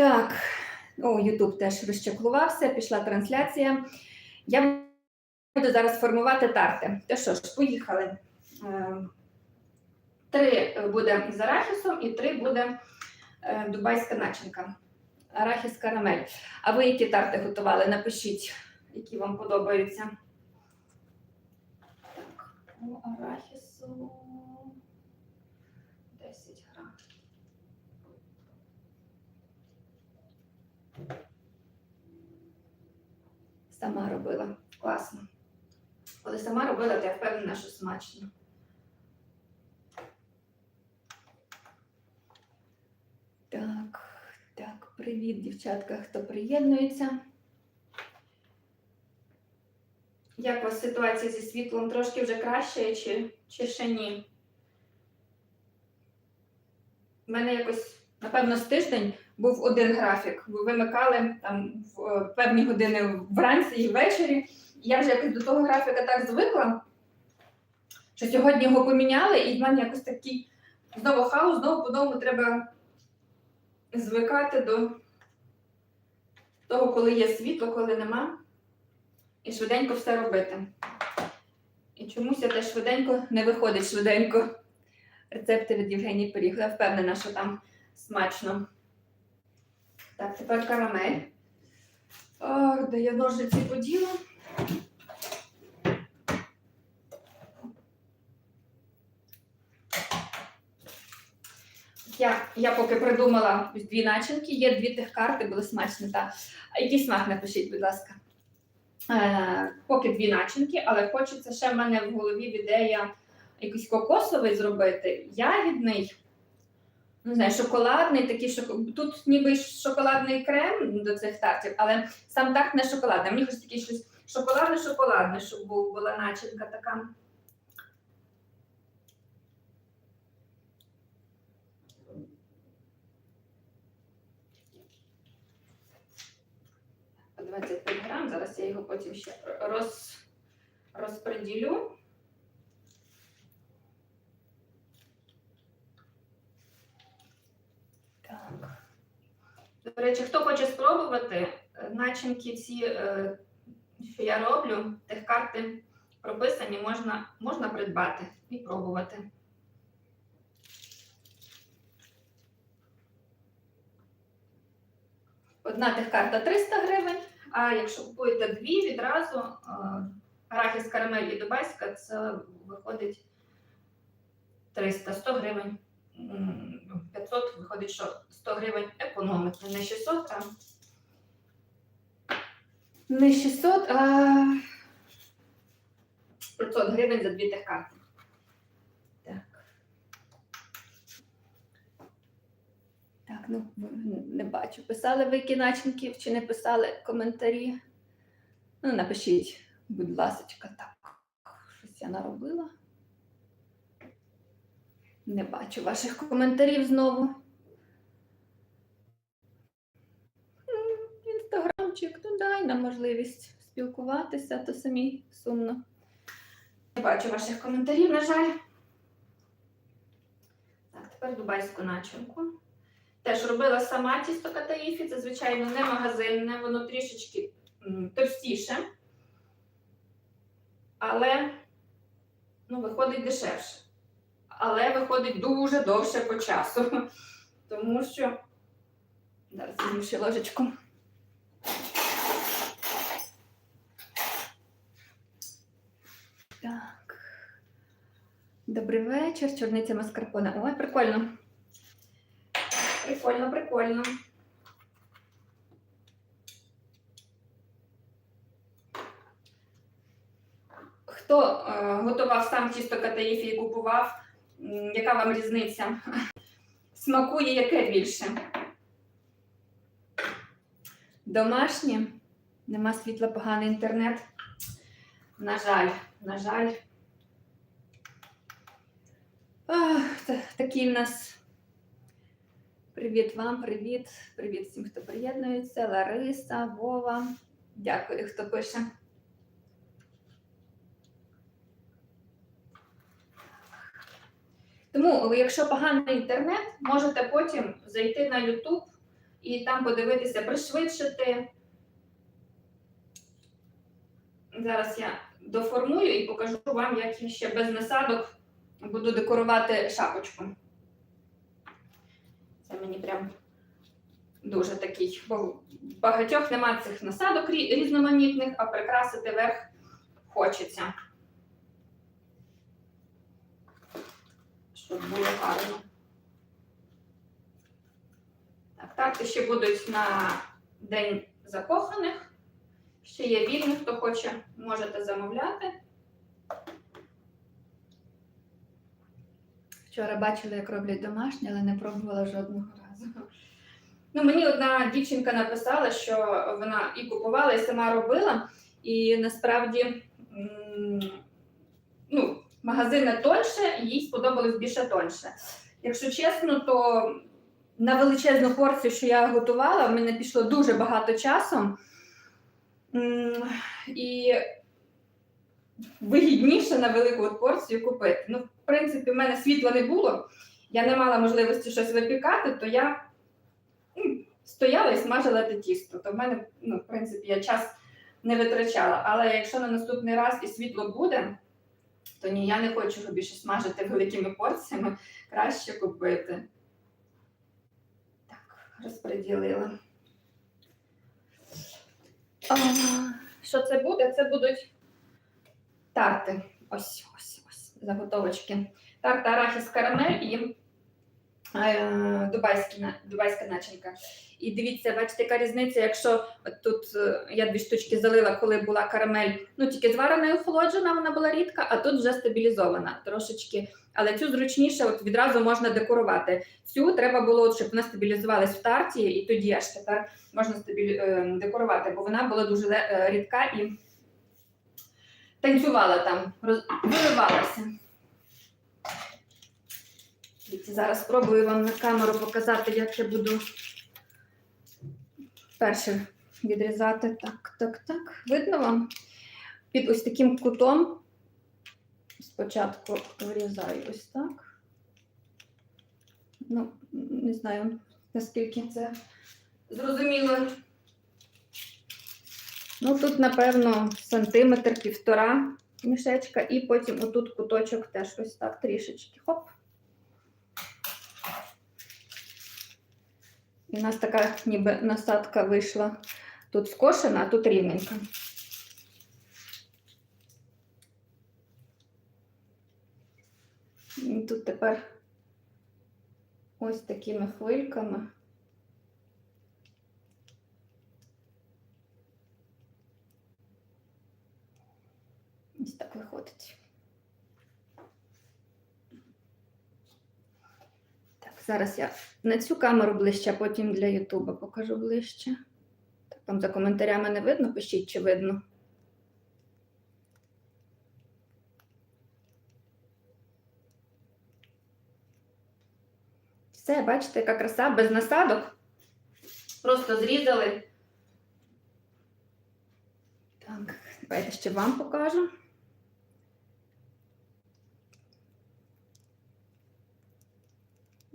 Так, о, Ютуб теж розчаклувався, пішла трансляція. Я буду зараз формувати тарти. То що ж, поїхали. Е, Три буде з арахісом і три буде е, дубайська начинка. Арахіс карамель. А ви які тарти готували? Напишіть, які вам подобаються. Так, арахісу 10 грам. Сама робила. Класно. Коли сама робила, то я впевнена, що смачно. Так, так, привіт, дівчатка, хто приєднується. Як у вас ситуація зі світлом трошки вже краще чи, чи ще ні? У мене якось, напевно, з тиждень був один графік. Ви вимикали там в е, певні години вранці і ввечері. Я вже якось до того графіка так звикла, що сьогодні його поміняли, і в мене якось такий знову хаос, знову по-новому треба звикати до того, коли є світло, коли нема, і швиденько все робити. І чомусь я теж швиденько не виходить швиденько. Рецепти від Євгенії Пиріг. Я впевнена, що там смачно. Так, тепер карамель. Ох, де я ножиці поділа. Я, я поки придумала дві начинки, є дві тих карти, були смачні. Та. Який смак напишіть, будь ласка. Е, поки дві начинки, але хочеться ще в мене в голові ідея якийсь кокосовий зробити, ягідний, не знаю, шоколадний, такий шок... тут ніби шоколадний крем до цих тартів, але сам тарт не шоколадний. Мені хочеться такий щось шоколадне-шоколадне, щоб була начинка така. По 25 грам. Зараз я його потім ще роз... розподілю. Так. До речі, хто хоче спробувати е, начинки ці, е, що я роблю, тих карти прописані, можна, можна придбати і пробувати. Одна тих карта 300 гривень, а якщо купуєте дві відразу, е, арахіс карамель і дубайська, це виходить 300, 100 гривень. М, 500 виходить, що 100 гривень економити, не 600, а не 600, а 500 гривень за дві тих карти. Так. Так, ну не бачу. Писали ви які чи не писали коментарі? Ну, напишіть, будь ласка, так. Щось я наробила. Не бачу ваших коментарів знову. Інстаграмчик, ну дай нам можливість спілкуватися, то самі сумно. Не бачу ваших коментарів, на жаль. Так, тепер дубайську начинку. Теж робила сама тісто катаїфі, це, звичайно, не магазинне, воно трішечки товстіше, але ну, виходить дешевше але виходить дуже довше по часу. Тому що зараз візьму ще ложечку. Так. Добрий вечір, чорниця маскарпоне. Ой, прикольно. Прикольно, прикольно. Хто е, готував сам тісто катаїфі і купував, Яка вам різниця? Смакує яке більше? Домашнє? Нема світла, поганий інтернет. На жаль, на жаль. Та- такий в нас. Привіт вам, привіт. Привіт всім, хто приєднується. Лариса, Вова. Дякую, хто пише. Тому, якщо поганий інтернет, можете потім зайти на YouTube і там подивитися, пришвидшити. Зараз я доформую і покажу вам, як я ще без насадок буду декорувати шапочку. Це мені прям дуже такий, бо багатьох нема цих насадок різноманітних, а прикрасити верх хочеться. Щоб було гарно. Так, карти ще будуть на День закоханих. Ще є вільні, хто хоче, можете замовляти. Вчора бачила, як роблять домашні, але не пробувала жодного разу. Ну, мені одна дівчинка написала, що вона і купувала, і сама робила, і насправді магазини тоньше, їй сподобалось більше тоньше. Якщо чесно, то на величезну порцію, що я готувала, в мене пішло дуже багато часу. І вигідніше на велику порцію купити. Ну, в принципі, в мене світла не було, я не мала можливості щось випікати, то я стояла і смажила те тісто. То в мене, ну, в принципі, я час не витрачала. Але якщо на наступний раз і світло буде, то ні, я не хочу його більше смажити великими порціями, краще купити. Так, розподілила. А, Що це буде? Це будуть тарти. Ось, ось, ось, заготовочки. Тарта арахіс карамель і е, дубайські дубайська начинка. І дивіться, бачите, яка різниця, якщо тут е, я дві штучки залила, коли була карамель, ну тільки зварена і охолоджена, вона була рідка, а тут вже стабілізована трошечки. Але цю зручніше от відразу можна декорувати. Цю треба було, от, щоб вона стабілізувалась в тарті, і тоді аж тепер можна стабілі... е, декорувати, бо вона була дуже рідка і танцювала там, роз... виливалася. Зараз спробую вам на камеру показати, як я буду перше відрізати. Так, так, так. Видно вам? Під ось таким кутом. Спочатку вирізаю ось так. Ну, не знаю, наскільки це зрозуміло. Ну, тут, напевно, сантиметр, півтора мішечка, і потім отут куточок теж ось так трішечки. Хоп. У нас така ніби насадка вийшла. Тут скошена, а тут рівненька. І тут тепер ось такими хвильками. Ось так виходить. Так, зараз я на цю камеру ближче, потім для Ютуба покажу ближче. Так, там за коментарями не видно, пишіть, чи видно. Все, бачите, яка краса без насадок. Просто зрізали. Так, давайте ще вам покажу.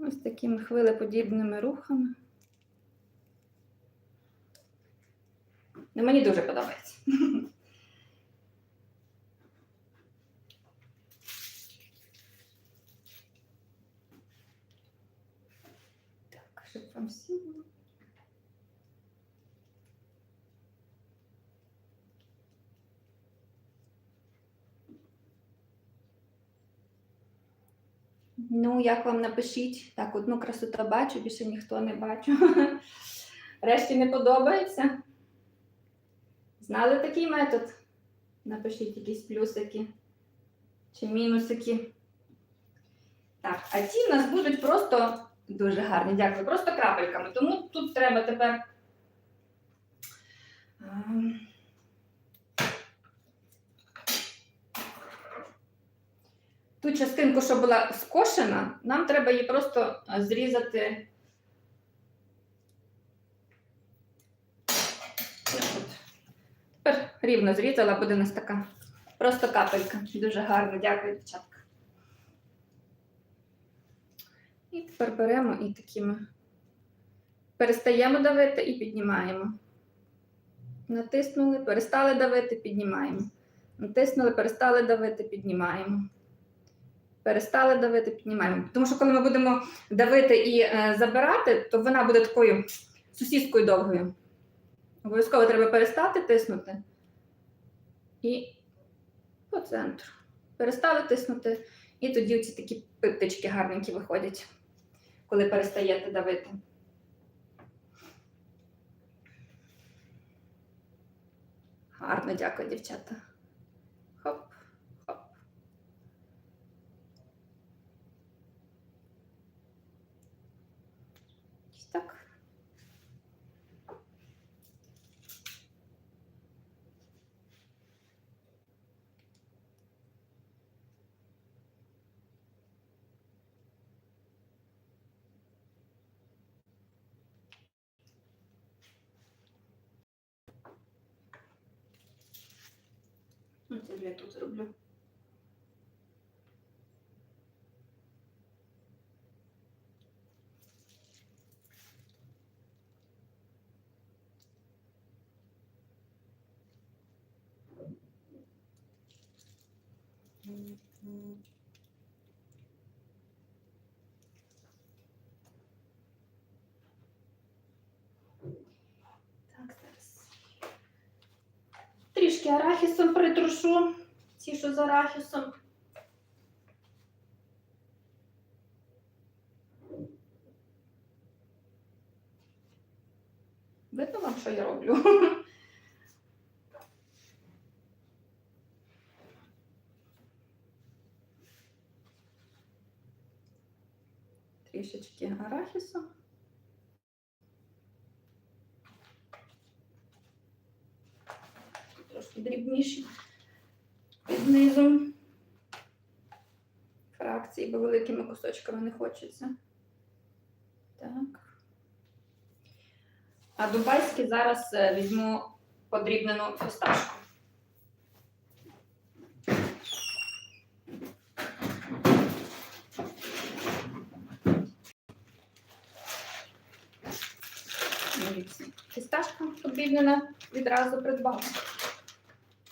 Ось такими хвилеподібними рухами. Ну, мені дуже подобається. Так, щоб вам всім. було. Ну, як вам напишіть? Так, одну красоту бачу, більше ніхто не бачу. Решті не подобається. Знали такий метод? Напишіть якісь плюсики чи мінусики. Так, а ті в нас будуть просто дуже гарні, дякую, просто крапельками. Тому тут треба тепер. Ту частинку, що була скошена, нам треба її просто зрізати. Тепер рівно зрізала, буде у нас така просто капелька. Дуже гарно, дякую, дівчатка. І тепер беремо і такими Перестаємо давити і піднімаємо. Натиснули, перестали давити, піднімаємо. Натиснули, перестали давити, піднімаємо. Перестали давити, піднімаємо. Тому що коли ми будемо давити і е, забирати, то вона буде такою сусідською довгою. Обов'язково треба перестати тиснути. І по центру. Перестали тиснути. І тоді ці такі пиптички гарненькі виходять, коли перестаєте давити. Гарно, дякую, дівчата. Хоп, хоп. Ось так. Ну, Це я тут зроблю. Так, зараз. Трішки арахісом притрушу. Ці, що з арахісом. Видно вам, що я роблю? Трішечки арахісу. Трошки дрібніші під низом. Фракції, бо великими кусочками не хочеться. Так. А дубайський зараз е, візьму подрібнену фісташку. Дивіться, Фісташка подрібнена відразу придбала.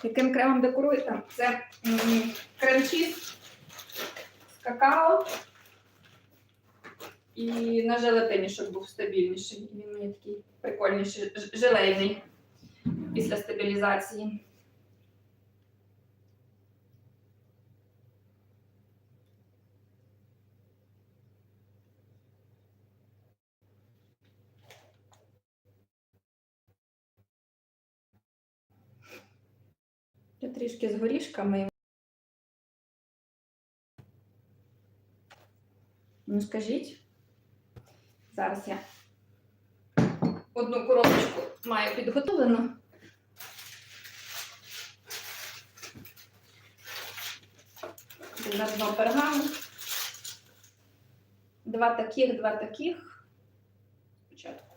Яким кремом декоруєте? Це крем-чіз з какао і на желатині, щоб був стабільніший. Він мені такий прикольніший, желейний після стабілізації. Я трішки з горішками. Ну, скажіть. Зараз я одну коробочку маю підготовлену. На два пергамент. Два таких, два таких. Спочатку.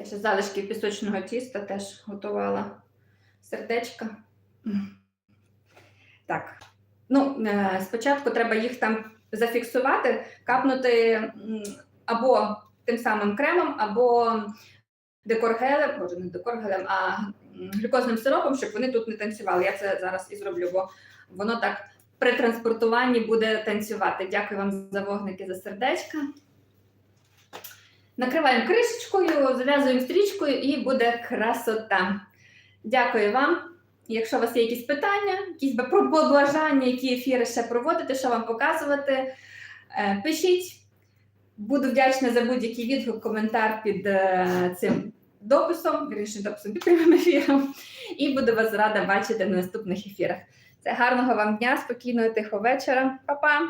Я ще залишки пісочного тіста теж готувала сердечка. Так. Ну, е, спочатку треба їх там зафіксувати, капнути або тим самим кремом, або декоргелем, може не декоргелем, а глюкозним сиропом, щоб вони тут не танцювали. Я це зараз і зроблю, бо воно так при транспортуванні буде танцювати. Дякую вам за вогники за сердечка. Накриваємо кришечкою, зав'язуємо стрічкою і буде красота. Дякую вам. Якщо у вас є якісь питання, якісь побажання, які ефіри ще проводити, що вам показувати, е, пишіть. Буду вдячна за будь-який відгук, коментар під е, цим дописом, вірніше дописом під прямим ефіром. І буду вас рада бачити на наступних ефірах. Це гарного вам дня, спокійного, тихого вечора. Па-па!